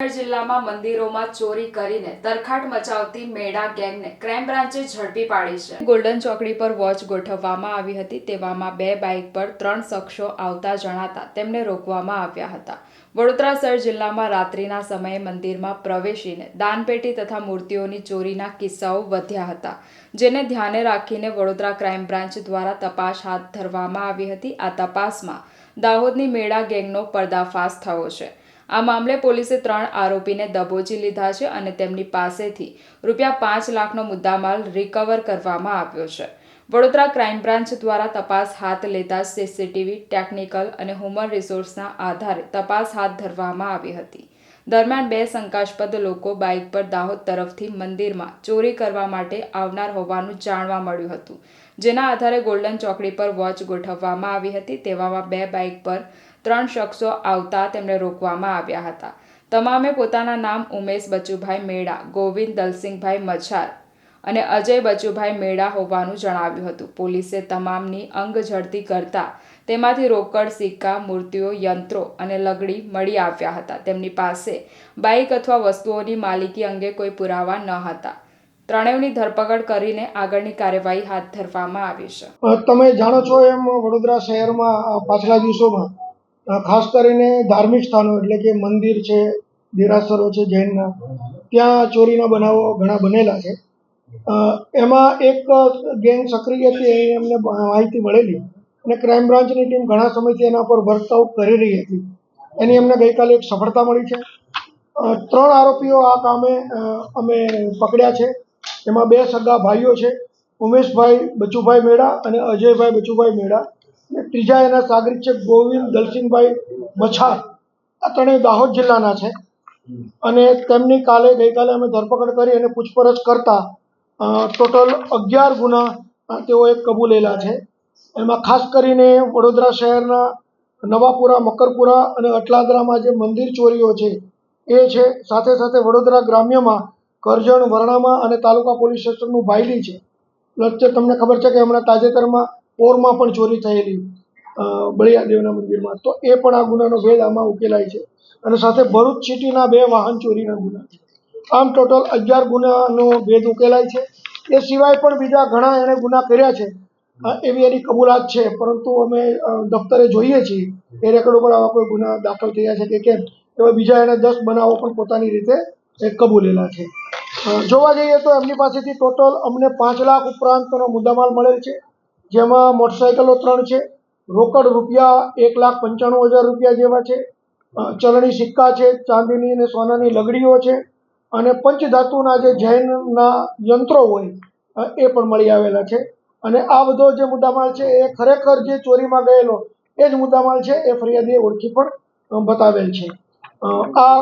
જિલ્લામાં મંદિરોમાં ચોરી કરીને તરખાટ મચાવતી મેળા ગેંગને ક્રાઇમ બ્રાન્ચે ઝડપી પાડી છે. ગોલ્ડન ચોકડી પર વોચ ગોઠવવામાં આવી હતી. તેવામાં બે બાઇક પર ત્રણ શખ્સો આવતા જણાતા તેમને રોકવામાં આવ્યા હતા. વડોદરા શહેર જિલ્લામાં રાત્રિના સમયે મંદિરમાં પ્રવેશીને દાનપેટી તથા મૂર્તિઓની ચોરીના કિસ્સાઓ વધ્યા હતા, જેને ધ્યાને રાખીને વડોદરા ક્રાઇમ બ્રાન્ચ દ્વારા તપાસ હાથ ધરવામાં આવી હતી. આ તપાસમાં દાહોદની મેળા ગેંગનો પર્દાફાશ થયો છે. આ મામલે પોલીસે ત્રણ આરોપીને દબોચી લીધા છે અને તેમની પાસેથી રૂપિયા પાંચ લાખનો મુદ્દામાલ રિકવર કરવામાં આવ્યો છે. વડોદરા ક્રાઇમ બ્રાન્ચ દ્વારા તપાસ હાથ લેતા સીસીટીવી, ટેકનિકલ અને હ્યુમન રિસોર્સના આધારે તપાસ હાથ ધરવામાં આવી હતી. દરમિયાન બે શંકાસ્પદ લોકો બાઇક પર દાહોદ તરફથી મંદિરમાં ચોરી કરવા માટે આવનાર હોવાનું જાણવા મળ્યું હતું. જેના આધારે ગોલ્ડન ચોકડી પર વોચ ગોઠવવામાં આવી હતી. તેવામાં બે બાઇક પર ત્રણ શખ્સો આવતા તેમને રોકવામાં આવ્યા હતા. તમામે પોતાના નામ ઉમેશ બચુભાઈ મેળા ગોવિંદ દલસિંહભાઈ મછાર અને અજય બચુભાઈ મેળા હોવાનું જણાવ્યું હતું. પોલીસે તમામની અંગ ઝડતી કરતા તેમાંથી રોકડ, સિક્કા, મૂર્તિઓ, યંત્રો અને લગડી મળી આવ્યા હતા. તેમની પાસે બાઇક અથવા વસ્તુઓની માલિકી અંગે કોઈ પુરાવા ન હતા. ત્રણેયની ધરપકડ કરીને આગળની કાર્યવાહી હાથ ધરવામાં આવી છે. તમે જાણો છો એમ વડોદરા શહેરમાં પાછલા દિવસોમાં ખાસ કરીને ધાર્મિક સ્થાનો એટલે કે મંદિર છે, દેરાસરો છે, જૈનના, ત્યાં ચોરીના બનાવો ઘણા બનેલા છે. એમાં એક ગેંગ સક્રિય હતી એની અમને માહિતી મળેલી અને ક્રાઇમ બ્રાન્ચની ટીમ ઘણા સમયથી એના પર વર્કઆઉટ કરી રહી હતી. એની અમને ગઈકાલે એક સફળતા મળી છે. ત્રણ આરોપીઓ આ કામે અમે પકડ્યા છે. એમાં બે સગા ભાઈઓ છે, ઉમેશભાઈ બચુભાઈ મેળા અને અજયભાઈ બચુભાઈ મેળા ત્રીજા એના સાગરિત છે ગોવિંદ દલસિંહભાઈ મછાર આ ત્રણેય દાહોદ જિલ્લાના છે. અને તેમની કાલે ગઈકાલે અમે ધરપકડ કરી અને પૂછપરછ કરતા ટોટલ અગિયાર ગુના તેઓ તેઓએ કબૂલેલા છે. એમાં ખાસ કરીને વડોદરા શહેરના નવાપુરા, મકરપુરા અને અટલાદરામાં જે મંદિર ચોરીઓ છે, એ છે. સાથે સાથે વડોદરા ગ્રામ્યમાં કરજણ, વરણામાં અને તાલુકા પોલીસ સ્ટેશનનું ભાયલી છે. પ્લસ તમને ખબર છે કે હમણાં તાજેતરમાં પોરમાં પણ ચોરી થયેલી બળિયાદેવના મંદિરમાં. તો એ પણ આ ગુનાનો ભેદ આમાં ઉકેલાય છે. અને સાથે ભરૂચ સિટીના બે વાહન ચોરીના ગુના આમ ટોટલ અગિયાર ગુનાનો ભેદ ઉકેલાય છે. એ સિવાય પણ બીજા ઘણા એણે ગુના કર્યા છે. એવી એની કબૂલાત છે. પરંતુ અમે દફતરે જોઈએ છીએ. એ રેકોર્ડ ઉપર આવા કોઈ ગુના દાખલ થયા છે કે કેમ? એવા બીજા એણે દસ બનાવો પણ પોતાની રીતે કબૂલેલા છે. જોવા જઈએ તો એમની પાસેથી ટોટલ અમને પાંચ લાખ ઉપરાંતનો મુદ્દામાલ મળેલ છે. જેમાં મોટરસાયકલો ત્રણ છે. રોકડ રૂપિયા એક લાખ પંચાણું હજાર રૂપિયા જેવા છે. ચલણી સિક્કા છે, ચાંદીની અને સોનાની લગડીઓ છે. અને પંચધાતુના જે જૈનના યંત્રો હોય એ પણ મળી આવેલા છે. અને આ બધો જે મુદ્દામાલ છે એ ખરેખર જે ચોરીમાં ગયેલો, એ જ મુદ્દામાલ છે, એ ફરિયાદીએ ઓળખી પણ બતાવેલ છે. આ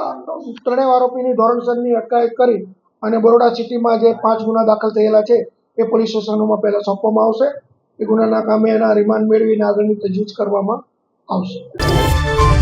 ત્રણેય આરોપીની ધોરણસરની અટકાયત કરી અને બરોડા સિટીમાં જે પાંચ ગુના દાખલ થયેલા છે, એ પોલીસ સ્ટેશનોમાં પહેલાં સોંપવામાં આવશે. એ ગુનાના કામે એના રિમાન્ડ મેળવીને આગળની તજવીજ કરવામાં આવશે.